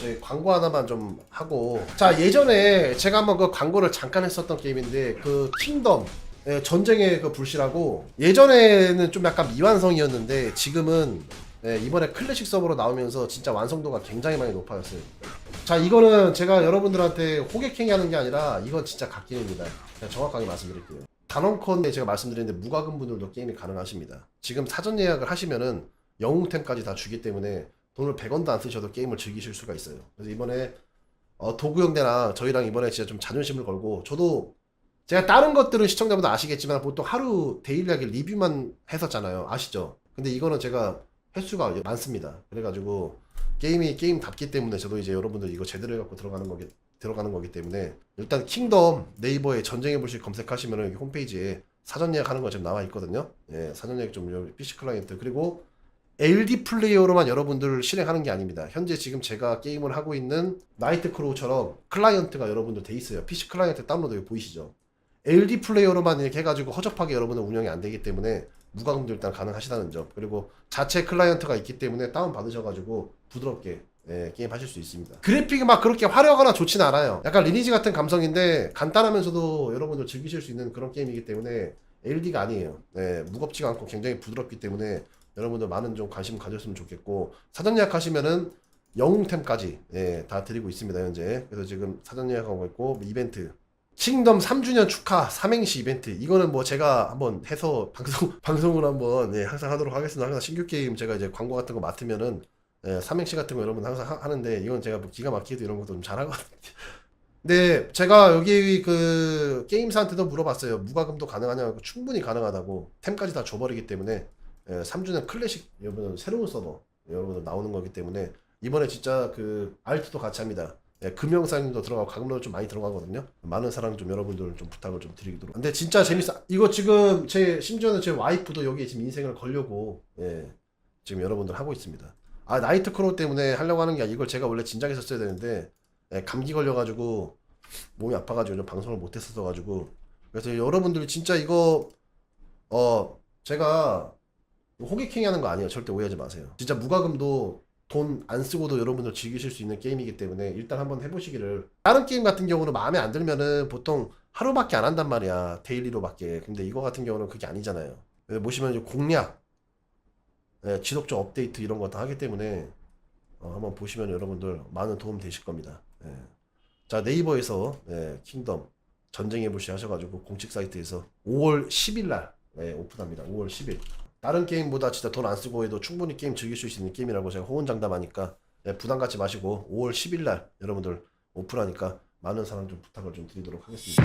저희 광고 하나만 좀 하고 자 예전에 제가 한번 그 광고를 잠깐 했었던 게임인데 그 킹덤 예, 전쟁의 그 불씨라고 예전에는 좀 약간 미완성이었는데 지금은 예, 이번에 클래식 서버로 나오면서 진짜 완성도가 굉장히 많이 높아졌어요. 자 이거는 제가 여러분들한테 호객행위 하는 게 아니라 이건 진짜 갓게임입니다. 제가 정확하게 말씀드릴게요. 단원컨에 제가 말씀드렸는데 무과금 분들도 게임이 가능하십니다. 지금 사전 예약을 하시면은 영웅템까지 다 주기 때문에 돈을 100원도 안 쓰셔도 게임을 즐기실 수가 있어요. 그래서 이번에 어, 도구 형대랑 저희랑 이번에 진짜 좀 자존심을 걸고 저도 제가 다른 것들은 시청자분들 아시겠지만 보통 하루 데일리하게 리뷰만 했었잖아요. 아시죠? 근데 이거는 제가 횟수가 많습니다. 그래가지고 게임이 게임답기 때문에 저도 이제 여러분들 이거 제대로 해갖고 들어가는 거기 들어가는 거기 때문에 일단 킹덤 네이버에 전쟁의 불씨 검색하시면 홈페이지에 사전 예약하는 거 지금 나와 있거든요. 예, 사전 예약 좀 PC 클라이언트 그리고 LD 플레이어로만 여러분들 실행하는 게 아닙니다. 현재 지금 제가 게임을 하고 있는 나이트 크로우처럼 클라이언트가 여러분들 돼 있어요. PC 클라이언트 다운로드 보이시죠? LD 플레이어로만 이렇게 해가지고 허접하게 여러분은 운영이 안 되기 때문에 무과금도 일단 가능하시다는 점 그리고 자체 클라이언트가 있기 때문에 다운 받으셔가지고 부드럽게 예, 게임 하실 수 있습니다. 그래픽이 막 그렇게 화려하거나 좋진 않아요. 약간 리니지 같은 감성인데 간단하면서도 여러분들 즐기실 수 있는 그런 게임이기 때문에 LD가 아니에요. 예, 무겁지가 않고 굉장히 부드럽기 때문에 여러분들 많은 좀 관심 가졌으면 좋겠고 사전 예약하시면은 영웅템까지 예, 다 드리고 있습니다 현재. 그래서 지금 사전 예약하고 있고 뭐 이벤트 킹덤 3주년 축하 삼행시 이벤트 이거는 뭐 제가 한번 해서 방송 방송을 한번 예, 항상 하도록 하겠습니다. 항상 신규 게임 제가 이제 광고 같은 거 맡으면은 예, 삼행시 같은 거 여러분 항상 하, 는데 이건 제가 뭐 기가 막히게도 이런 것도 좀 잘하거든요. 근데 제가 여기 그 게임사한테도 물어봤어요. 무과금도 가능하냐고 충분히 가능하다고 템까지 다 줘버리기 때문에 예, 3주년 클래식 여러분 새로운 서버 여러분들 나오는 거기 때문에 이번에 진짜 그 알트도 같이 합니다. 예, 금영상도 들어가고 가금도 좀 많이 들어가거든요. 많은 사랑 좀 여러분들 좀 부탁을 좀 드리도록. 근데 진짜 재밌어. 이거 지금 제 심지어는 제 와이프도 여기에 지금 인생을 걸려고 예, 지금 여러분들 하고 있습니다. 아 나이트 크로우 때문에 하려고 하는 게 이걸 제가 원래 진작에 썼어야 되는데 예, 감기 걸려가지고 몸이 아파가지고 요즘 방송을 못 했었어 가지고 그래서 여러분들 진짜 이거 어 제가 호객행위 하는 거 아니에요. 절대 오해하지 마세요. 진짜 무과금도 돈 안 쓰고도 여러분들 즐기실 수 있는 게임이기 때문에 일단 한번 해보시기를. 다른 게임 같은 경우는 마음에 안 들면은 보통 하루밖에 안 한단 말이야. 데일리로밖에. 근데 이거 같은 경우는 그게 아니잖아요. 예, 보시면 이제 공략 예, 지속적 업데이트 이런 거 다 하기 때문에 어, 한번 보시면 여러분들 많은 도움 되실 겁니다. 예. 자 네이버에서 예, 킹덤 전쟁의 불씨 하셔가지고 공식 사이트에서 5월 10일 날 예, 오픈합니다. 5월 10일 다른 게임보다 진짜 돈 안 쓰고 해도 충분히 게임 즐길 수 있는 게임이라고 제가 호언장담하니까 예, 부담 갖지 마시고 5월 10일 날 여러분들 오픈하니까 많은 사랑 좀 부탁을 좀 드리도록 하겠습니다.